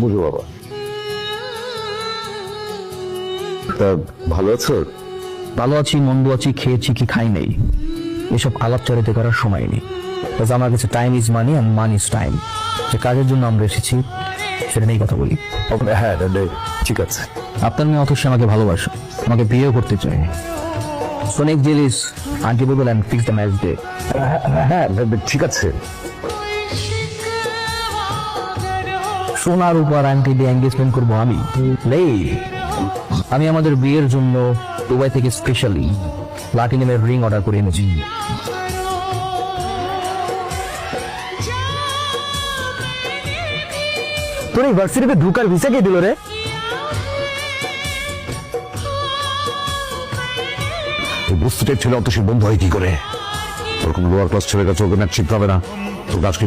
বুঝো বাবা। তা ভালো আছো? ভালো আছি মন্দ আছি খেয়েছি কি খাই নেই। এসব আলাপচারিতা করার সময় নেই। আমার কাছে time is money and money is time যে কাজের জন্য আমরা এসেছি সেটা নিয়েই কথা বলি। হ্যাঁ ঠিক আছে। আপনার মেয়ে অথচ আমাকে ভালোবাসে আমাকে বিয়ে করতে চায়। সোনিক জেলিস আন্টি বলবেন ফিক্স দ্য ম্যাচ ডে হ্যাঁ ঠিক আছে। সোনার উপর আন্টি দিয়ে এঙ্গেজমেন্ট করব আমি। আমি আমাদের বিয়ের জন্য দুবাই থেকে স্পেশালি প্লাটিনামের রিং অর্ডার করে এনেছি। তোর ইউনিভার্সিটিতে ঢুকার ভিসা কে দিল রে? বস্তুটার ছেলে অত সে বন্ধু হয় কি করে? ওরকম লোয়ার ক্লাস ছেলের কাছে ওকে ম্যাচ শিখতে হবে না। তোর আজকে